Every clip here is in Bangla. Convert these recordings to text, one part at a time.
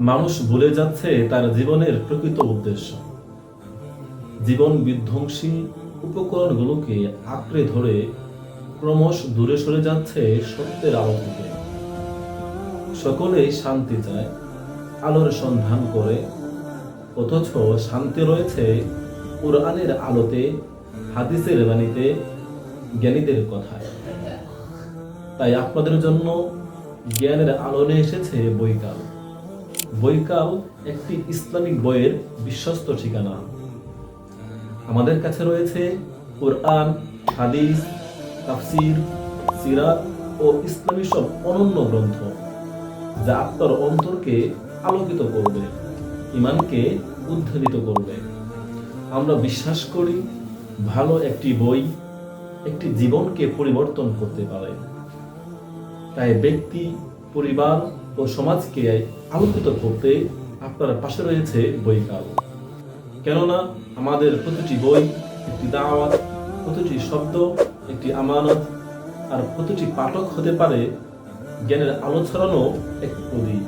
মানুষ ভুলে যাচ্ছে তার জীবনের প্রকৃত উদ্দেশ্য। জীবন বিধ্বংসী উপকরণগুলোকে আঁকড়ে ধরে ক্রমশ দূরে সরে যাচ্ছে সত্যের আলো থেকে। সকলেই শান্তি চায়, আলোর সন্ধান করে, অথচ শান্তি রয়েছে কোরআনের আলোতে, হাদিসের বাণীতে, জ্ঞানীদের কথায়। তাই আপনাদের জন্য জ্ঞানের আলো নিয়ে এসেছে বৈকাল। বৈকাল একটি ইসলামিক বইয়ের বিশ্বস্ত ঠিকানা। আমাদের কাছে রয়েছে কোরআন, হাদিস, তাফসির, সিরাত ও ইসলামী সব অনন্য গ্রন্থ, যা আপনার অন্তরকে আলোকিত করবে ইমানকে উদ্ধারিত করবে। আমরা বিশ্বাস করি, ভালো একটি বই একটি জীবনকে পরিবর্তন করতে পারে। তাই ব্যক্তি, পরিবার ও সমাজকে আলোকিত করতে আপনার পাশে রয়েছে বইকাল কেননা আমাদের প্রতিটি বই, একটি দাওয়াত, প্রতিটি শব্দ, একটি আমানত, আর প্রতিটি পাঠক হতে পারে জ্ঞানের আলো ছড়ানো এক প্রদীপ।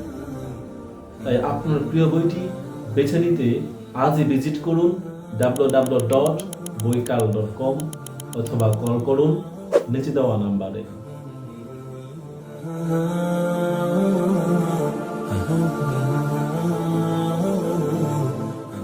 তাই আপনার প্রিয় বইটি বেছে নিতে আজই ভিজিট করুন W W dot Boikal dot com অথবা কল করুন নিচে দেওয়া নাম্বারে।